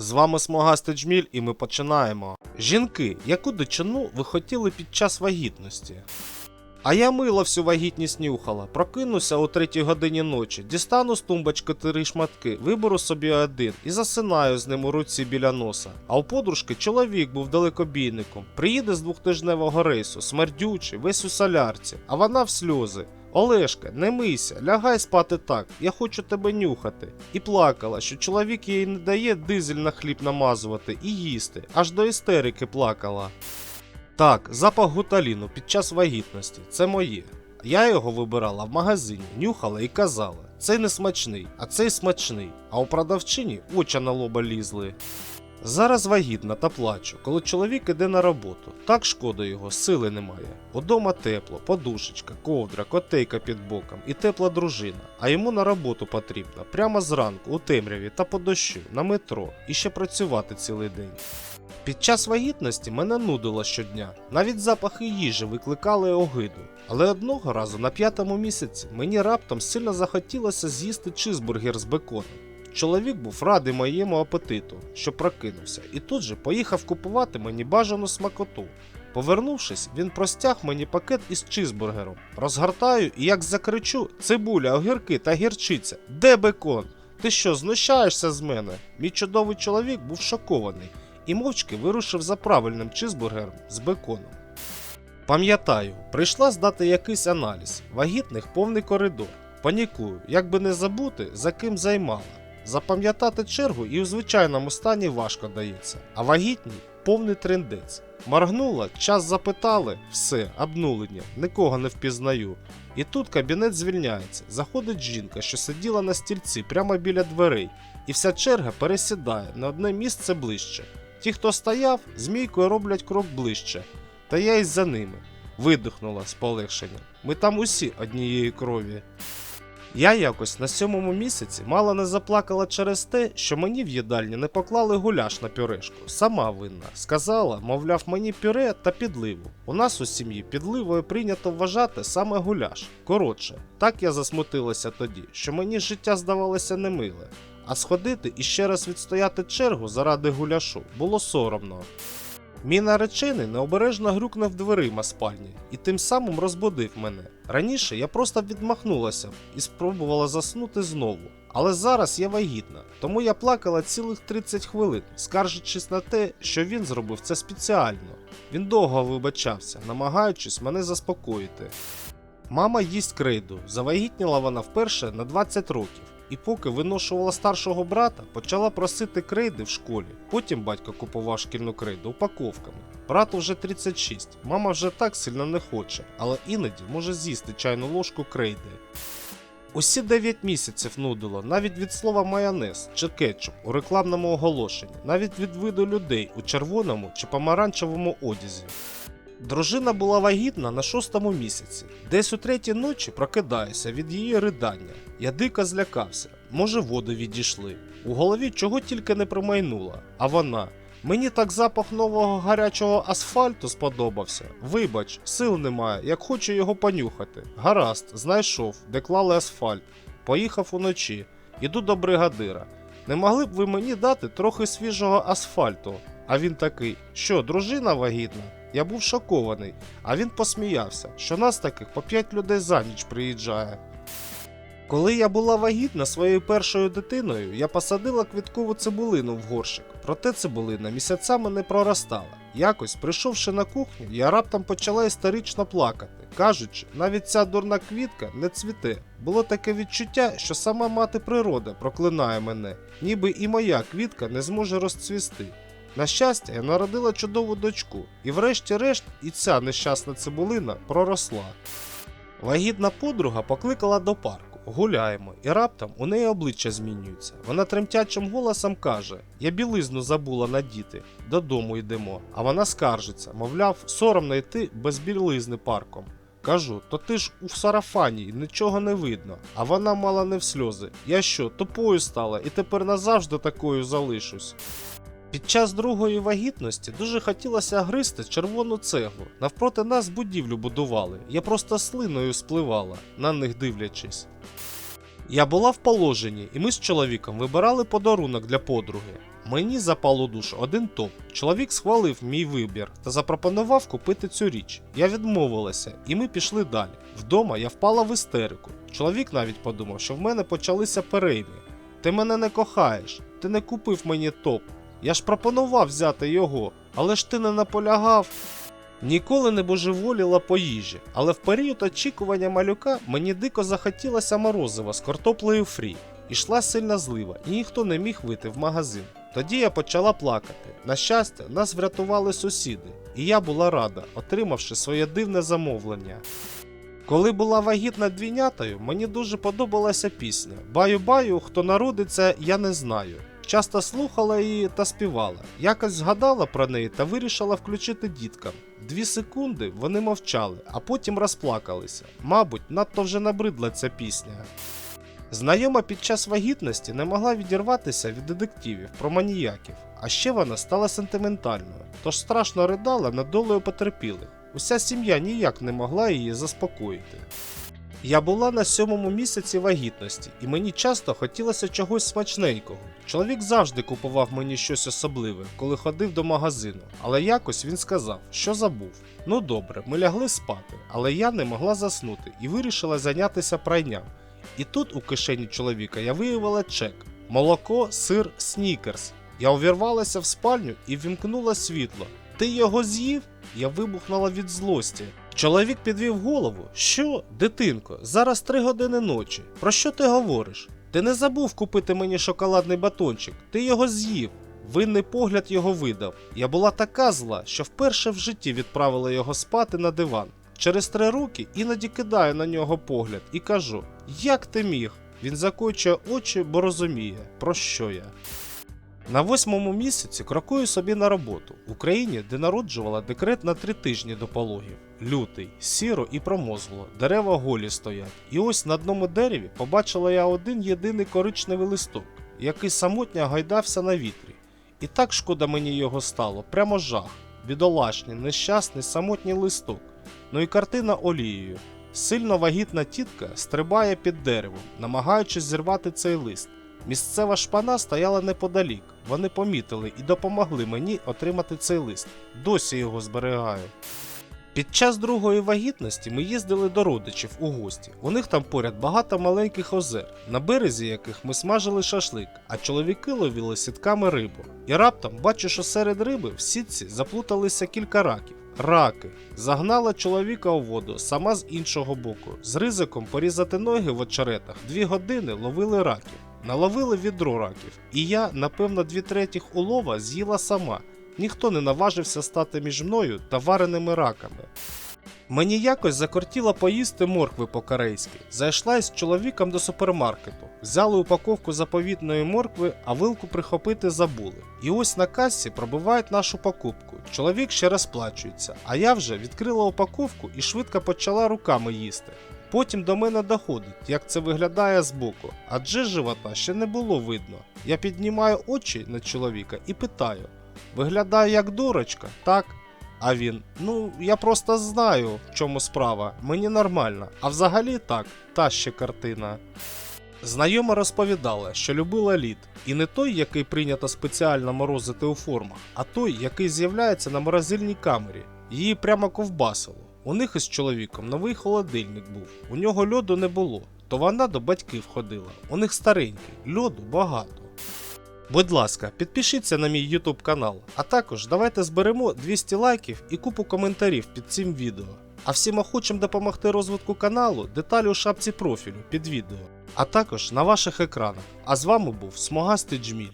З вами Смогастий Джміль і ми починаємо. Жінки, яку дичину ви хотіли під час вагітності? А я мила всю вагітність нюхала. Прокинуся о третій годині ночі, дістану з тумбочки три шматки, виберу собі один і засинаю з ним у руці біля носа. А у подружки чоловік був далекобійником. Приїде з двохтижневого рейсу, смердючий, весь у солярці, а вона в сльози. Олешка, не мийся, лягай спати так, я хочу тебе нюхати. І плакала, що чоловік їй не дає дизель на хліб намазувати і їсти, аж до істерики плакала. Так, запах гуталіну під час вагітності це моє. Я його вибирала в магазині, нюхала і казала: цей не смачний, а цей смачний. А у продавчині очі на лоба лізли. Зараз вагітна та плачу, коли чоловік іде на роботу. Так шкода його, сили немає. Удома тепло, подушечка, ковдра, котейка під боком і тепла дружина. А йому на роботу потрібно прямо зранку, у темряві та по дощу, на метро і ще працювати цілий день. Під час вагітності мене нудило щодня. Навіть запахи їжі викликали огиду. Але одного разу на п'ятому місяці мені раптом сильно захотілося з'їсти чизбургер з беконом. Чоловік був радий моєму апетиту, що прокинувся, і тут же поїхав купувати мені бажану смакоту. Повернувшись, він простяг мені пакет із чизбургером. Розгортаю і як закричу: цибуля, огірки та гірчиця. Де бекон? Ти що, знущаєшся з мене? Мій чудовий чоловік був шокований і мовчки вирушив за правильним чизбургером з беконом. Пам'ятаю, прийшла здати якийсь аналіз, вагітних повний коридор. Панікую, як би не забути, за ким займала. Запам'ятати чергу і у звичайному стані важко дається, а вагітній повний трендець. Моргнула, час запитали, все, обнулення, нікого не впізнаю. І тут кабінет звільняється. Заходить жінка, що сиділа на стільці прямо біля дверей, і вся черга пересідає на одне місце ближче. Ті, хто стояв, змійкою роблять крок ближче. Та я й за ними. Видихнула з полегшенням. Ми там усі однієї крові. Я якось на сьомому місяці мало не заплакала через те, що мені в їдальні не поклали гуляш на пюрешку. Сама винна. Сказала, мовляв, мені пюре та підливу. У нас у сім'ї підливою прийнято вважати саме гуляш. Коротше, так я засмутилася тоді, що мені життя здавалося немиле. А сходити і ще раз відстояти чергу заради гуляшу було соромно. Мій наречений необережно грюкнув дверима спальні і тим самим розбудив мене. Раніше я просто відмахнулася і спробувала заснути знову. Але зараз я вагітна, тому я плакала цілих 30 хвилин, скаржачись на те, що він зробив це спеціально. Він довго вибачався, намагаючись мене заспокоїти. Мама їсть крейду, завагітніла вона вперше на 20 років. І поки виношувала старшого брата, почала просити крейди в школі. Потім батько купував шкільну крейду упаковками. Брату вже 36, мама вже так сильно не хоче, але іноді може з'їсти чайну ложку крейди. Усі 9 місяців нудило, навіть від слова майонез чи кетчуп у рекламному оголошенні, навіть від виду людей у червоному чи помаранчевому одязі. Дружина була вагітна на шостому місяці. Десь у третій ночі прокидаюся від її ридання. Я дико злякався. Може, води відійшли. У голові чого тільки не промайнуло. А вона. Мені так запах нового гарячого асфальту сподобався. Вибач, сил немає, як хочу його понюхати. Гаразд, знайшов, де клали асфальт. Поїхав уночі. Іду до бригадира. Не могли б ви мені дати трохи свіжого асфальту? А він такий: що, дружина вагітна? Я був шокований, а він посміявся, що нас таких по 5 людей за ніч приїжджає. Коли я була вагітна своєю першою дитиною, я посадила квіткову цибулину в горщик, проте цибулина місяцями не проростала. Якось, прийшовши на кухню, я раптом почала історично плакати, кажучи, навіть ця дурна квітка не цвіте. Було таке відчуття, що сама мати природа проклинає мене, ніби і моя квітка не зможе розцвісти. На щастя, народила чудову дочку, і врешті-решт і ця нещасна цибулина проросла. Вагітна подруга покликала до парку. Гуляємо, і раптом у неї обличчя змінюється. Вона тремтячим голосом каже: Я білизну забула надіти, додому йдемо. А вона скаржиться, мовляв, соромно йти без білизни парком. Кажу, то ти ж у сарафані і нічого не видно. А вона мала не в сльози. Я що, тупою стала і тепер назавжди такою залишусь. Під час другої вагітності дуже хотілося гризти червону цеглу. Навпроти нас будівлю будували. Я просто слиною спливала, на них дивлячись. Я була в положенні, і ми з чоловіком вибирали подарунок для подруги. Мені запав у душу один топ. Чоловік схвалив мій вибір та запропонував купити цю річ. Я відмовилася, і ми пішли далі. Вдома я впала в істерику. Чоловік навіть подумав, що в мене почалися перейми. Ти мене не кохаєш, ти не купив мені топ. Я ж пропонував взяти його, але ж ти не наполягав. Ніколи не божеволіла по їжі, але в період очікування малюка мені дико захотілося морозива з картоплею фрі. Ішла сильна злива, і ніхто не міг вийти в магазин. Тоді я почала плакати. На щастя, нас врятували сусіди, і я була рада, отримавши своє дивне замовлення. Коли була вагітна двійнятою, мені дуже подобалася пісня Баю-баю, хто народиться, я не знаю. Часто слухала її та співала. Якось згадала про неї та вирішила включити діткам. Дві секунди вони мовчали, а потім розплакалися. Мабуть, надто вже набридла ця пісня. Знайома під час вагітності не могла відірватися від детективів про маніяків, а ще вона стала сентиментальною, тож страшно ридала над долею потерпілих. Уся сім'я ніяк не могла її заспокоїти. Я була на сьомому місяці вагітності, і мені часто хотілося чогось смачненького. Чоловік завжди купував мені щось особливе, коли ходив до магазину, але якось він сказав, що забув. Ну добре, ми лягли спати, але я не могла заснути і вирішила зайнятися прайням. І тут у кишені чоловіка я виявила чек: молоко, сир, снікерс. Я увірвалася в спальню і вімкнула світло. Ти його з'їв? Я вибухнула від злості. Чоловік підвів голову. Що, дитинко, зараз три години ночі. Про що ти говориш? Ти не забув купити мені шоколадний батончик, ти його з'їв. Винний погляд його видав. Я була така зла, що вперше в житті відправила його спати на диван. Через три роки іноді кидаю на нього погляд і кажу: Як ти міг? Він закочує очі, бо розуміє, про що я. На восьмому місяці крокую собі на роботу в Україні, де народжувала декрет на три тижні до пологів. Лютий, сіро і промозгло, дерева голі стоять. І ось на одному дереві побачила я один єдиний коричневий листок, який самотньо гайдався на вітрі. І так шкода мені його стало, прямо жах, бідолашний, нещасний самотній листок. Ну і картина олією. Сильно вагітна тітка стрибає під деревом, намагаючись зірвати цей лист. Місцева шпана стояла неподалік. Вони помітили і допомогли мені отримати цей лист. Досі його зберігаю. Під час другої вагітності ми їздили до родичів у гості. У них там поряд багато маленьких озер, на березі яких ми смажили шашлик, а чоловіки ловили сітками рибу. І раптом бачу, що серед риби в сітці заплуталися кілька раків. Раки. Загнала чоловіка у воду сама з іншого боку. З ризиком порізати ноги в очеретах дві години ловили раків. Наловили відро раків, і я, напевно, дві третіх улова з'їла сама. Ніхто не наважився стати між мною та вареними раками. Мені якось закортіло поїсти моркви по-корейськи. Зайшла із чоловіком до супермаркету. Взяли упаковку заповітної моркви, а вилку прихопити забули. І ось на касі пробивають нашу покупку. Чоловік ще розплачується, а я вже відкрила упаковку і швидко почала руками їсти. Потім до мене доходить, як це виглядає збоку, адже живота ще не було видно. Я піднімаю очі на чоловіка і питаю: виглядає як дурочка, так? А він: Ну, я просто знаю, в чому справа, мені нормально. А взагалі так, та ще картина. Знайома розповідала, що любила лід, і не той, який прийнято спеціально морозити у формах, а той, який з'являється на морозильній камері. Її прямо ковбасило. У них із чоловіком новий холодильник був, у нього льоду не було, то вона до батьків ходила. У них старенький, льоду багато. Будь ласка, підпишіться на мій YouTube канал, а також давайте зберемо 200 лайків і купу коментарів під цим відео. А всім охочим допомогти розвитку каналу, деталі у шапці профілю під відео, а також на ваших екранах. А з вами був Смогастий Джміль.